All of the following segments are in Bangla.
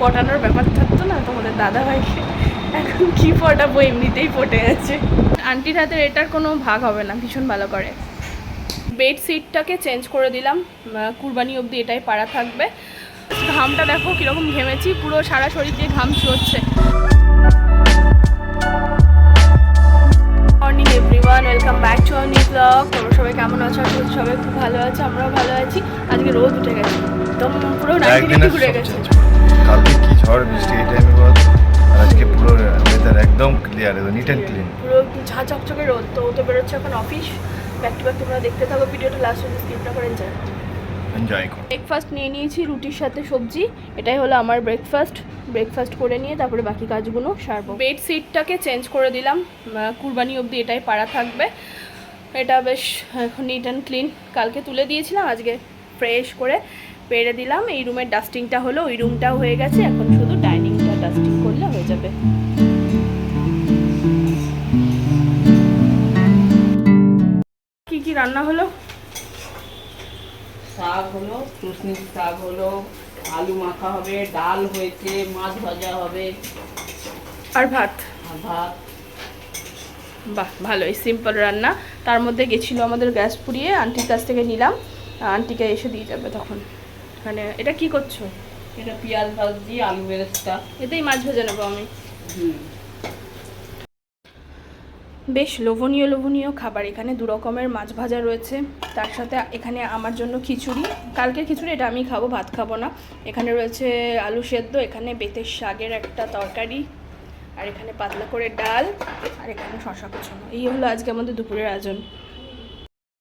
পটানোর ব্যাপার থাকতো না তোমাদের দাদা ভাইকে এখন কি পটাবো এমনিতেই পটে আছে আন্টির হাতের এটার কোনো ভাগ হবে না ভীষণ ভালো করে। বেড সিটটাকে চেঞ্জ করে দিলাম। কুরবানি অবধি এটাই পাড়া থাকবে। ঘামটা দেখো কীরকম ঘেমেছি পুরো সারা শরীর দিয়ে ঘাম চড়ছে morning everyone welcome back to our new blog তোমরা সবাই কেমন আছো? সবাই খুব ভালো আছে আমরাও ভালো আছি। আজকে রোদ উঠে গেছে। একদম পুরো নাইনটি ঘুরে গেছে। কালকে কি ঝড় বৃষ্টি এই টাইমে বল। আর আজকে পুরো ওয়েদার একদম ক্লিয়ার একদম নিট অ্যান্ড ক্লিন পুরো ঝা চকচকে রোদ। তো ও তো বেরোচ্ছে এখন অফিস ব্যাক টু ব্যাক তোমরা দেখতে থাকো ভিডিওটা লাস্ট অব্দি স্কিপ না করেন যায় এনজয় কর। ব্রেকফাস্ট নিয়ে নিয়েছি রুটির সাথে সবজি। এটাই হলো আমার ব্রেকফাস্ট ব্রেকফাস্ট করে নিয়ে তারপরে বাকি কাজগুলো সারবো। বেড সিটটাকে চেঞ্জ করে দিলাম। কুরবানি অবধি এটাই পাড়া থাকবে। এটা বেশ এখন নিট অ্যান্ড ক্লিন কালকে তুলে দিয়েছিলাম আজকে ফ্রেশ করে। পেরে দিলাম। এই রুমের ডাস্টিংটা হলো ওই রুমটাও হয়ে গেছে। এখন শুধু ডাইনিংটা ডাস্টিং করলে হয়ে যাবে। কি কি রান্না হলো? শাক হলো শুশনির শাক হলো আলু মাখা হবে ডাল হয়েছে মাছ ভাজা হবে। আর ভাত? ভাত। বাহ ভালোই সিম্পল রান্না। তার মধ্যে গেছিল আমাদের গ্যাস পুড়িয়ে আন্টির কাছ থেকে নিলাম। আন্টিকে এসে দিয়ে যাবে তখন। মানে এটা কি করছ? এটা পেঁয়াজ ভাজ আলু বেরেস্তা এতেই মাছ ভেজে নেব আমি। বেশ লোভনীয় লোভনীয় খাবার। এখানে দু রকমের মাছ ভাজা রয়েছে। তার সাথে এখানে আমার জন্য খিচুড়ি। কালকের খিচুড়ি এটা আমি খাব ভাত খাব না। এখানে রয়েছে আলু সেদ্ধ এখানে বেতের শাকের একটা তরকারি আর এখানে পাতলা করে ডাল আর এখানে শশা কুচনো। এই হলো আজকে আমাদের দুপুরের আয়োজন।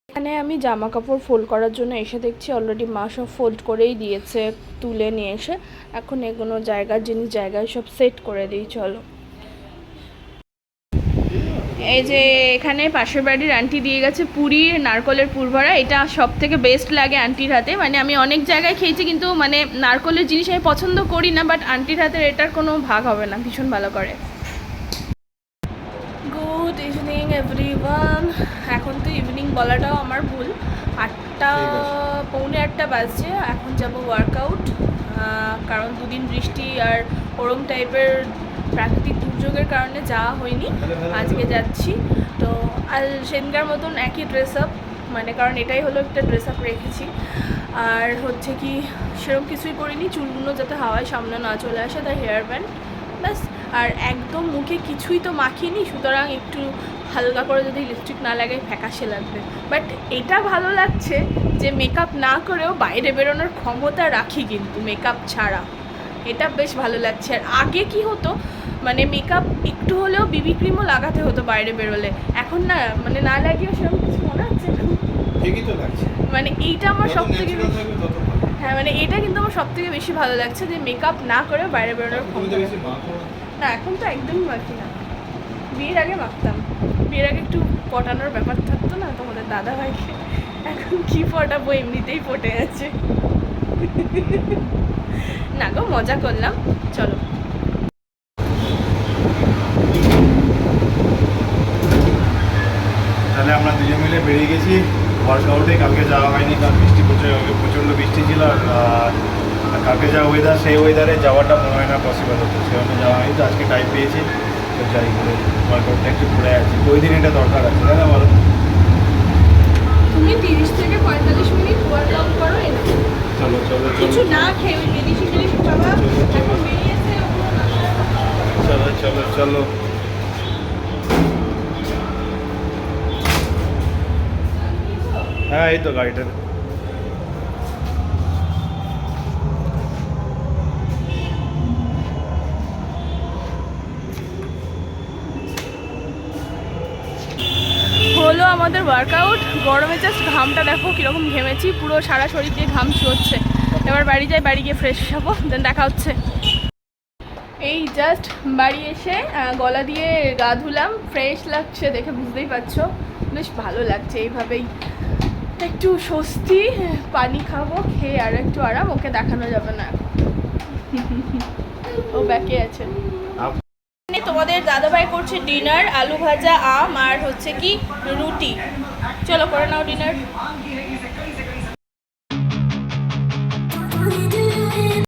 এখানে আমি জামা কাপড় ফোল্ড করার জন্য এসে দেখছি অলরেডি মা সব ফোল্ড করেই দিয়েছে, তুলে নিয়ে এসে। এখন এগুলো জায়গার জিনিস, জায়গায় সব সেট করে দিই, চলো। এই যে এখানে পাশের বাড়ির আন্টি দিয়ে গেছে পুরীর নারকলের পুরভরা। এটা সব থেকে বেস্ট লাগে আন্টির হাতে। মানে আমি অনেক জায়গায় খেয়েছি, কিন্তু মানে নারকলের জিনিস আমি পছন্দ করি না বাট আন্টির হাতের এটার কোনো ভাগ হবে না, ভীষণ ভালো করে। গুড ইভিনিং এভরিওয়ান এখন তো ইভিনিং বলাটাও আমার ভুল। আটটা পৌনে আটটা বাজছে এখন যাব ওয়ার্কআউট কারণ দুদিন বৃষ্টি আর ওরম টাইপের প্রাকৃতিক দুর্যোগের কারণে যাওয়া হয়নি। আজকে যাচ্ছি। তো আর সেদিনকার মতন একই ড্রেস আপ মানে কারণ এটাই হলো একটা ড্রেস আপ রেখেছি। আর হচ্ছে কি সেরকম কিছুই করিনি চুলগুলো যাতে হাওয়ায় সামনে না চলে আসে তাই হেয়ার ব্যান্ড ব্যাস। আর একদম মুখে কিছুই তো মাখিনি সুতরাং একটু হালকা করে যদি লিপস্টিক না লাগে ফ্যাকাশে লাগবে। বাট এটা ভালো লাগছে যে মেকআপ না করেও বাইরে বেরোনোর ক্ষমতা রাখি কিন্তু মেকআপ ছাড়া। এটা বেশ ভালো লাগছে। আর আগে কি হতো মানে মেকআপ একটু হলেও বিবি ক্রিমও লাগাতে হতো বাইরে বেরোলে। এখন না মানে না লাগিয়েও সেরকম কিছু মনে হচ্ছে মানে এইটা আমার সব থেকে হ্যাঁ মানে এটা কিন্তু আমার সব থেকে বেশি ভালো লাগছে যে মেকআপ না করে বাইরে বেরোনোর ক্ষমতা। না, এখন তো একদমই বাকি না। বিয়ের আগে মাখতাম বিয়ের আগে একটু পটানোর ব্যাপার থাকতো না, তোমাদের দাদা ভাইকে এখন কি পটাবো, এমনিতেই পটে আছে না গো, মজা করলাম। চলো। তাহলে আমরা দুজন মিলে বেরিয়ে গেছি। ওয়ার্কআউটে কালকে যাওয়া হয়নি, কারণ বৃষ্টি প্রচুর, প্রচণ্ড বৃষ্টি ছিল আর কালকে যা ওয়েদার সেই ওয়েদারে যাওয়াটা মনে হয় না পসিবল হতো। সেজন্য যাওয়া হয়নি তো আজকে টাইম পেয়েছি। তো যাই করে ওয়ার্কআউটটা একটু ঘুরে আছি ওই দিন এটা দরকার আছে তাই না বলো? তুমি তিরিশ থেকে পঁয়তাল্লিশ মিনিট ওয়ার্কআউট করো চলো চলো কিছু না খেয়ে ওই মেডিসিন টেডিসিন খাবা এখন বেরিয়েছে চলো চলো চলো। হ্যাঁ এই তো গাড়িটা। হলো আমাদের ওয়ার্কআউট গরমে জাস্ট ঘামটা দেখো কীরকম ঘেমেছি, পুরো সারা শরীর দিয়ে ঘাম চড়ছে এবার বাড়ি যাই, বাড়ি গিয়ে ফ্রেশ হব দেন দেখা হচ্ছে। এই জাস্ট বাড়ি এসে গলা দিয়ে গা ধুলাম ফ্রেশ লাগছে দেখে বুঝতেই পারছ। বেশ ভালো লাগছে এইভাবেই। একটু স্বস্তি, পানি খাব, খেয়ে আর একটু আরাম, ওকে দেখানো যাবে না। ও ব্যাকে আছে। তোমাদের দাদাভাই করছে ডিনার আলু ভাজা, আম, আর হচ্ছে কি রুটি। চলো করে নাও ডিনার